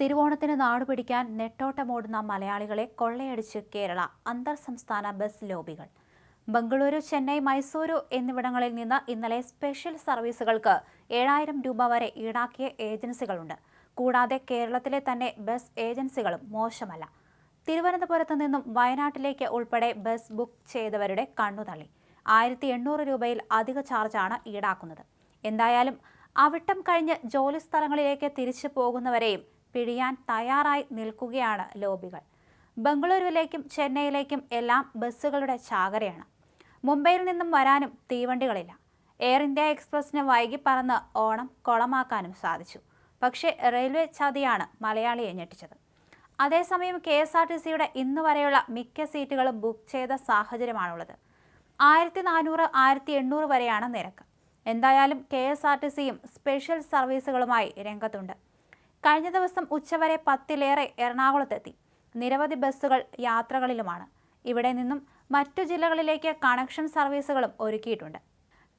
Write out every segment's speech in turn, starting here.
തിരുവോണത്തിന് നാടുപിടിക്കാൻ നെട്ടോട്ടമോടുന്ന മലയാളികളെ കൊള്ളയടിച്ച് കേരള അന്തർ സംസ്ഥാന ബസ് ലോബികൾ. ബംഗളൂരു ചെന്നൈ മൈസൂരു എന്നിവിടങ്ങളിൽ നിന്ന് ഇന്നലെ സ്പെഷ്യൽ സർവീസുകൾക്ക് ഏഴായിരം രൂപ വരെ ഈടാക്കിയ ഏജൻസികളുണ്ട്. കൂടാതെ കേരളത്തിലെ തന്നെ ബസ് ഏജൻസികളും മോശമല്ല. തിരുവനന്തപുരത്ത് നിന്നും വയനാട്ടിലേക്ക് ഉൾപ്പെടെ ബസ് ബുക്ക് ചെയ്തവരുടെ കണ്ണുതള്ളി. ആയിരത്തി എണ്ണൂറ് രൂപയിൽ അധിക ചാർജാണ് ഈടാക്കുന്നത്. എന്തായാലും അവിട്ടം കഴിഞ്ഞ് ജോലി സ്ഥലങ്ങളിലേക്ക് തിരിച്ചു പോകുന്നവരെയും പിഴിയാൻ തയ്യാറായി നിൽക്കുകയാണ് ലോബികൾ. ബംഗളൂരുവിലേക്കും ചെന്നൈയിലേക്കും എല്ലാം ബസ്സുകളുടെ ചാകരയാണ്. മുംബൈയിൽ നിന്നും വരാനും തീവണ്ടികളില്ല. എയർ ഇന്ത്യ എക്സ്പ്രസിന് വൈകി പറന്ന് ഓണം കൊളമാക്കാനും സാധിച്ചു. പക്ഷേ റെയിൽവേ ചതിയാണ് മലയാളിയെ ഞെട്ടിച്ചത്. അതേസമയം കെ എസ് ആർ ടി സിയുടെ ഇന്ന് വരെയുള്ള മിക്ക സീറ്റുകളും ബുക്ക് ചെയ്ത സാഹചര്യമാണുള്ളത്. ആയിരത്തി നാനൂറ് ആയിരത്തി എണ്ണൂറ് വരെയാണ് നിരക്ക്. എന്തായാലും കെ എസ് ആർ ടി സിയും സ്പെഷ്യൽ സർവീസുകളുമായി രംഗത്തുണ്ട്. കഴിഞ്ഞ ദിവസം ഉച്ചവരെ പത്തിലേറെ എറണാകുളത്തെത്തി. നിരവധി ബസ്സുകൾ യാത്രകളിലുമാണ്. ഇവിടെ നിന്നും മറ്റു ജില്ലകളിലേക്ക് കണക്ഷൻ സർവീസുകളും ഒരുക്കിയിട്ടുണ്ട്.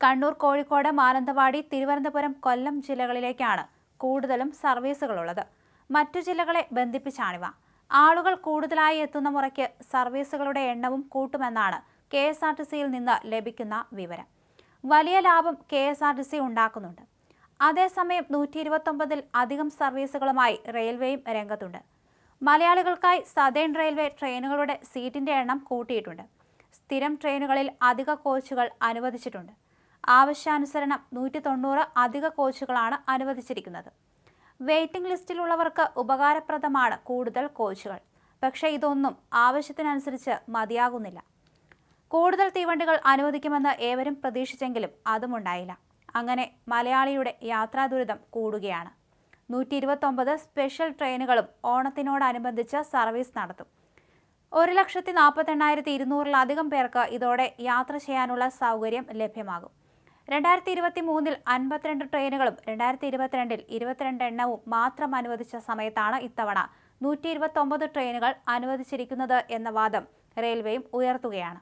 കണ്ണൂർ കോഴിക്കോട് മാനന്തവാടി തിരുവനന്തപുരം കൊല്ലം ജില്ലകളിലേക്കാണ് കൂടുതലും സർവീസുകളുള്ളത്. മറ്റു ജില്ലകളെ ബന്ധിപ്പിച്ചാണിവ. ആളുകൾ കൂടുതലായി എത്തുന്ന മുറയ്ക്ക് സർവീസുകളുടെ എണ്ണവും കൂട്ടുമെന്നാണ് കെ എസ് ആർ ടി സിയിൽ നിന്ന് ലഭിക്കുന്ന വിവരം. വലിയ ലാഭം K S R T C ഉണ്ടാക്കുന്നുണ്ട്. അതേസമയം നൂറ്റി ഇരുപത്തൊമ്പതിൽ അധികം സർവീസുകളുമായി റെയിൽവേയും രംഗത്തുണ്ട്. മലയാളികൾക്കായി സതേൺ റെയിൽവേ ട്രെയിനുകളുടെ സീറ്റിന്റെ എണ്ണം കൂട്ടിയിട്ടുണ്ട്. സ്ഥിരം ട്രെയിനുകളിൽ അധിക കോച്ചുകൾ അനുവദിച്ചിട്ടുണ്ട്. ആവശ്യാനുസരണം നൂറ്റി തൊണ്ണൂറ് അധിക കോച്ചുകളാണ് അനുവദിച്ചിരിക്കുന്നത്. വെയിറ്റിംഗ് ലിസ്റ്റിലുള്ളവർക്ക് ഉപകാരപ്രദമാണ് കൂടുതൽ കോച്ചുകൾ. പക്ഷേ ഇതൊന്നും ആവശ്യത്തിനനുസരിച്ച് മതിയാകുന്നില്ല. കൂടുതൽ തീവണ്ടികൾ അനുവദിക്കുമെന്ന് ഏവരും പ്രതീക്ഷിച്ചെങ്കിലും അതുമുണ്ടായില്ല. അങ്ങനെ മലയാളിയുടെ യാത്രാ ദുരിതം കൂടുകയാണ്. നൂറ്റി ഇരുപത്തൊമ്പത് സ്പെഷ്യൽ ട്രെയിനുകളും ഓണത്തിനോടനുബന്ധിച്ച് സർവീസ് നടത്തും. ഒരു ലക്ഷത്തി നാൽപ്പത്തെണ്ണായിരത്തി ഇരുന്നൂറിലധികം പേർക്ക് ഇതോടെ യാത്ര ചെയ്യാനുള്ള സൗകര്യം ലഭ്യമാകും. രണ്ടായിരത്തി ഇരുപത്തി മൂന്നിൽ അൻപത്തിരണ്ട് ട്രെയിനുകളും രണ്ടായിരത്തി ഇരുപത്തിരണ്ടിൽ ഇരുപത്തിരണ്ട് എണ്ണവും മാത്രം അനുവദിച്ച സമയത്താണ് ഇത്തവണ നൂറ്റി ഇരുപത്തൊമ്പത് ട്രെയിനുകൾ അനുവദിച്ചിരിക്കുന്നത് എന്ന വാദം റെയിൽവേയും ഉയർത്തുകയാണ്.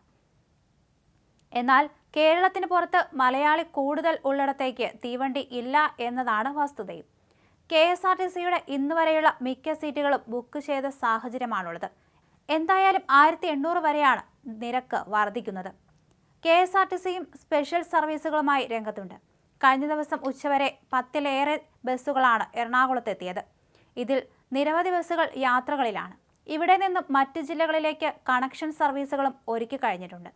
എന്നാൽ കേരളത്തിന് പുറത്ത് മലയാളി കൂടുതൽ ഉള്ളിടത്തേക്ക് തീവണ്ടി ഇല്ല എന്നതാണ് വസ്തുതയും. കെ എസ് ആർ ടി സിയുടെ ഇന്ന് വരെയുള്ള മിക്ക സീറ്റുകളും ബുക്ക് ചെയ്ത സാഹചര്യമാണുള്ളത്. എന്തായാലും ആയിരത്തി എണ്ണൂറ് വരെയാണ് നിരക്ക് വർദ്ധിക്കുന്നത്. കെ എസ് ആർ ടി സിയും സ്പെഷ്യൽ സർവീസുകളുമായി രംഗത്തുണ്ട്. കഴിഞ്ഞ ദിവസം ഉച്ചവരെ പത്തിലേറെ ബസ്സുകളാണ് എറണാകുളത്തെത്തിയത്. ഇതിൽ നിരവധി ബസ്സുകൾ യാത്രകളിലാണ്. ഇവിടെ നിന്നും മറ്റ് ജില്ലകളിലേക്ക് കണക്ഷൻ സർവീസുകളും ഒരുക്കി കഴിഞ്ഞിട്ടുണ്ട്.